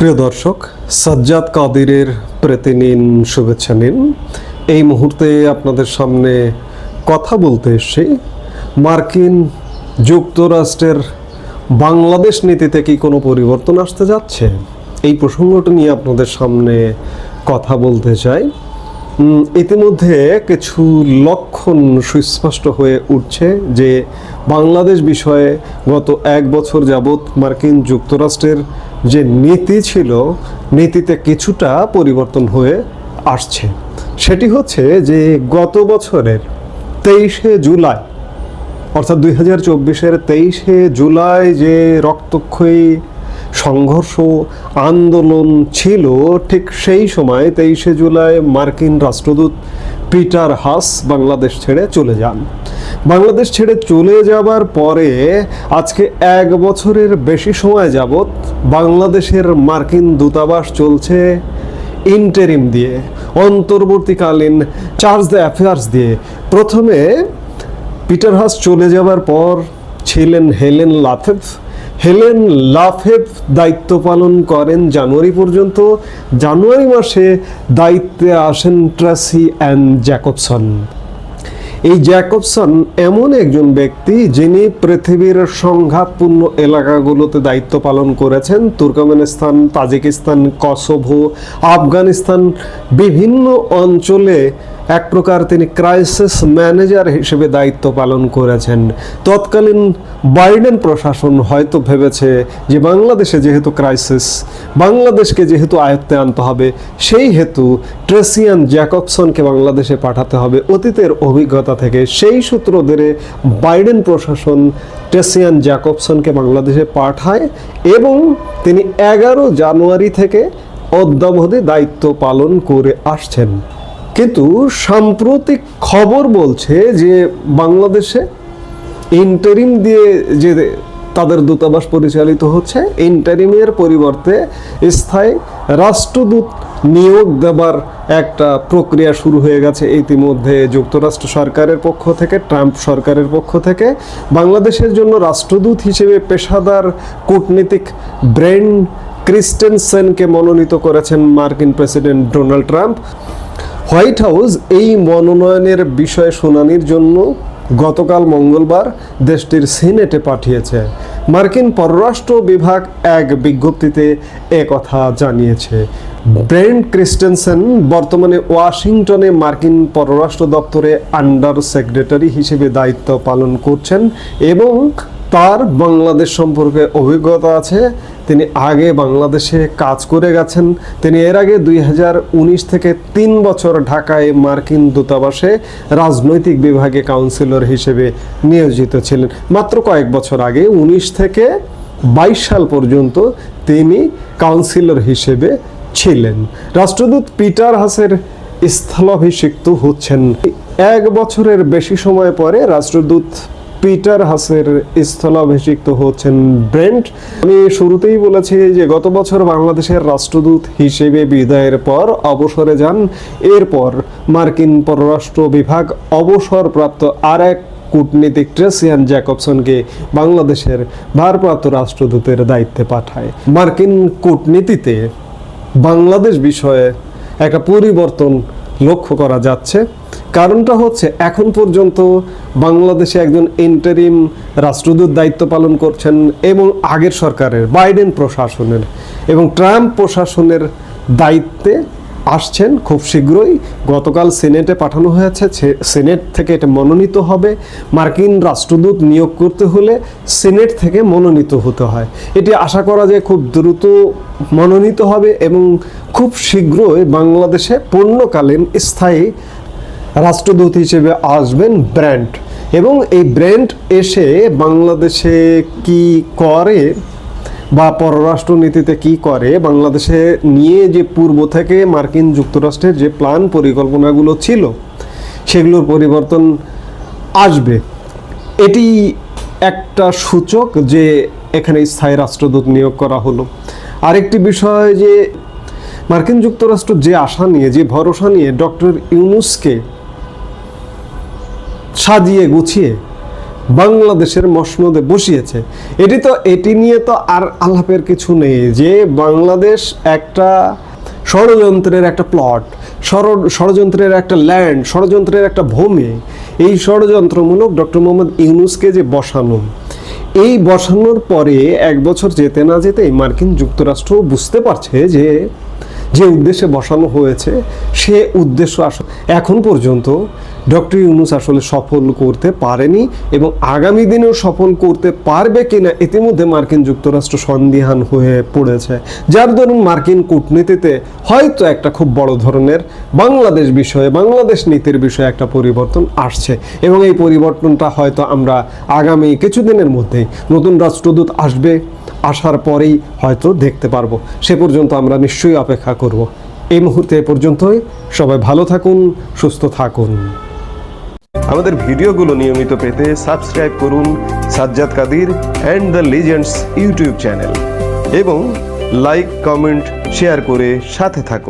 প্রিয় দর্শক, সাজ্জাদ কাদিরের প্রতি নিন শুভেচ্ছা নিন। এই মুহূর্তে আপনাদের সামনে কথা বলতে এসছি। মার্কিন যুক্তরাষ্ট্রের বাংলাদেশ নীতিতে কি কোনো পরিবর্তন আসতে যাচ্ছে? এই প্রসঙ্গটা নিয়ে আপনাদের সামনে কথা বলতে চাই। ইতিমধ্যে কিছু লক্ষণ সুস্পষ্ট হয়ে উঠছে যে বাংলাদেশ বিষয়ে গত এক বছর যাবৎ মার্কিন যুক্তরাষ্ট্রের যে নীতি ছিল, নীতিতে কিছুটা পরিবর্তন হয়ে আসছে। সেটি হচ্ছে যে গত বছরের তেইশে জুলাই, অর্থাৎ দুই হাজার চব্বিশের তেইশে জুলাই যে রক্তক্ষয়ী সংঘর্ষ, আন্দোলন ছিল, ঠিক সেই সময় তেইশে জুলাই মার্কিন রাষ্ট্রদূত পিটার হাস বাংলাদেশ ছেড়ে চলে যান। বাংলাদেশ ছেড়ে চলে যাবার পরে আজকে এক বছরের বেশি সময় যাবৎ বাংলাদেশের মার্কিন দূতাবাস চলছে ইন্টারিম দিয়ে, অন্তর্বর্তীকালীন চার্জ দ্য অ্যাফেয়ার্স দিয়ে। প্রথমে পিটার হাস চলে যাবার পর ছিলেন হেলেন লাফেফ হেলেন লাফেফ দায়িত্ব পালন করেন জানুয়ারি পর্যন্ত। জানুয়ারি মাসে দায়িত্বে আসেন ট্রাসি অ্যান্ড জ্যাকবসন। এই জ্যাকবসন এমন একজন ব্যক্তি যিনি পৃথিবীর সংঘাতপূর্ণ এলাকাগুলোতে দায়িত্ব পালন করেছেন। তুর্কমেনিস্তান, তাজিকিস্তান, কসোভো, আফগানিস্তান, বিভিন্ন অঞ্চলে এক প্রকার তিনি ক্রাইসিস ম্যানেজার হিসেবে দায়িত্ব পালন করেছেন। তৎকালীন বাইডেন প্রশাসন হয়তো ভেবেছে যে বাংলাদেশে যেহেতু ক্রাইসিস, বাংলাদেশকে যেহেতু আয়ত্তে আনতে হবে, সেই হেতু ট্রেসিয়ান জ্যাকবসনকে বাংলাদেশে পাঠাতে হবে। অতীতের অভিজ্ঞতা থেকে। সেই সূত্র ধরে বাইডেন প্রশাসন ট্রেসিয়ান জ্যাকবসনকে বাংলাদেশে পাঠায় এবং তিনি এগারো জানুয়ারি থেকে অদ্যাবধি দায়িত্ব পালন করে আসছেন। কিন্তু সাম্প্রতিক খবর বলছে যে বাংলাদেশে ইন্টারিম দিয়ে যে তাদের দূতাবাস পরিচালিত হচ্ছে, ইন্টারিমের পরিবর্তে স্থায়ী রাষ্ট্রদূত নিয়োগ দেবার একটা প্রক্রিয়া শুরু হয়ে গেছে ইতিমধ্যে। যুক্তরাষ্ট্র সরকারের পক্ষ থেকে, ট্রাম্প সরকারের পক্ষ থেকে, বাংলাদেশের জন্য রাষ্ট্রদূত হিসেবে পেশাদার কূটনীতিক ব্রেন ক্রিস্টেনসেনকে মনোনীত করেছেন মার্কিন president Donald Trump. White House এই মনোনয়নের বিষয়ে শুনানির জন্য গতকাল মঙ্গলবার দেশটির সিনেটে পাঠিয়েছে। মার্কিন পররাষ্ট্র বিভাগ এক বিজ্ঞপ্তিতে কথা জানিয়েছে। ব্রেন্ট ক্রিস্টেনসেন বর্তমানে ওয়াশিংটনে মার্কিন পররাষ্ট্র দপ্তরে আন্ডার সেক্রেটারি হিসেবে দায়িত্ব পালন করছেন এবং তার বাংলাদেশ সম্পর্কে অভিজ্ঞতা আছে। তিনি আগে বাংলাদেশে কাজ করে গেছেন। তিনি এর আগে দুই হাজার উনিশ থেকে তিন বছর ঢাকায় মার্কিন দূতাবাসে রাজনৈতিক বিভাগে কাউন্সিলর হিসেবে নিয়োজিত ছিলেন। মাত্র কয়েক বছর আগে, উনিশ থেকে বাইশ সাল পর্যন্ত তিনি কাউন্সিলর হিসেবে ছিলেন। রাষ্ট্রদূত পিটার হাসের স্থলাভিষিক্ত হচ্ছেন। এক বছরের বেশি সময় পরে রাষ্ট্রদূত পিটার হাসের স্থলাভিষিক্ত হচ্ছেন ব্রেন্ট। আমি শুরুতেই বলেছি যে গত বছর বাংলাদেশের রাষ্ট্রদূত হিসেবে বিদায়ের পর অবসরে যান। এরপর মার্কিন পররাষ্ট্র বিভাগ অবসরপ্রাপ্ত আর এক কূটনীতিক ট্রেসিয়ান জ্যাকবসনকে বাংলাদেশের ভারপ্রাপ্ত রাষ্ট্রদূতের দায়িত্বে পাঠায়। মার্কিন কূটনীতিতে বাংলাদেশ বিষয়ে একটা পরিবর্তন লক্ষ্য করা যাচ্ছে। কারণটা হচ্ছে এখন পর্যন্ত বাংলাদেশে একজন ইন্টারিম রাষ্ট্রদূত দায়িত্ব পালন করছেন এবং আগের সরকারের বাইডেন প্রশাসনের এবং ট্রাম্প প্রশাসনের দায়িত্বে আসছেন খুব শীঘ্রই। গতকাল সিনেটে পাঠানো হয়েছে সিনেট থেকে এটা মনোনীত হবে। মার্কিন রাষ্ট্রদূত নিয়োগ করতে হলে সিনেট থেকে মনোনীত হতে হয়। এটি আশা করা যায় খুব দ্রুত মনোনীত হবে এবং খুব শীঘ্রই বাংলাদেশে পূর্ণকালীন স্থায়ী রাষ্ট্রদূত হিসেবে আসবেন ব্র্যান্ড এবং এই ব্র্যান্ড এসে বাংলাদেশে কি করে বা পররাষ্ট্র নীতিতে কি করে, বাংলাদেশে নিয়ে যে পূর্ব থেকে মার্কিন যুক্তরাষ্ট্রের যে প্ল্যান পরিকল্পনাগুলো ছিল, সেগুলোর পরিবর্তন আসবে। এটি একটা সূচক যে এখানে স্থায়ী রাষ্ট্রদূত নিয়োগ করা হলো। আরেকটি বিষয় যে মার্কিন যুক্তরাষ্ট্র যে আশা নিয়ে, যে ভরসা নিয়ে ডক্টর ইউনুসকে সাজিয়ে গুছিয়ে বাংলাদেশের মসনদে বসিয়েছে। এটি তো, এটি নিয়ে তো আর আলাপের কিছু নেই যে বাংলাদেশ একটা ষড়যন্ত্রের একটা প্লট ষড়যন্ত্রের একটা ল্যান্ড ষড়যন্ত্রের একটা ভূমি। এই ষড়যন্ত্রমূলক ডক্টর মোহাম্মদ ইউনুসকে যে বসানো, এই বসানোর পরে এক বছর যেতে না যেতেই মার্কিন যুক্তরাষ্ট্র বুঝতে পারছে যে যে উদ্দেশ্যে বসানো হয়েছে, সে উদ্দেশ্য আসলে এখন পর্যন্ত ডক্টর ইউনুস আসলে সফল করতে পারেনি এবং আগামী দিনেও সফল করতে পারবে কিনা ইতিমধ্যে মার্কিন যুক্তরাষ্ট্র সন্দিহান হয়ে পড়েছে। যার দরুন মার্কিন কূটনীতিতে হয়তো একটা খুব বড় ধরনের বাংলাদেশ বিষয়ে, বাংলাদেশ নীতির বিষয়ে একটা পরিবর্তন আসছে এবং এই পরিবর্তনটা হয়তো আমরা আগামী কিছুদিনের মধ্যেই নতুন রাষ্ট্রদূত আসবে আসার পরেই হয়তো দেখতে পারব। সে পর্যন্ত আমরা নিশ্চয়ই অপেক্ষা করব। এই মুহূর্তে পর্যন্তই। সবাই ভালো থাকুন, সুস্থ থাকুন। আমাদের ভিডিওগুলো নিয়মিত পেতে সাবস্ক্রাইব করুন Sajjad Kadir and the legends YouTube channel এবং লাইক, কমেন্ট, শেয়ার করে সাথে থাকুন।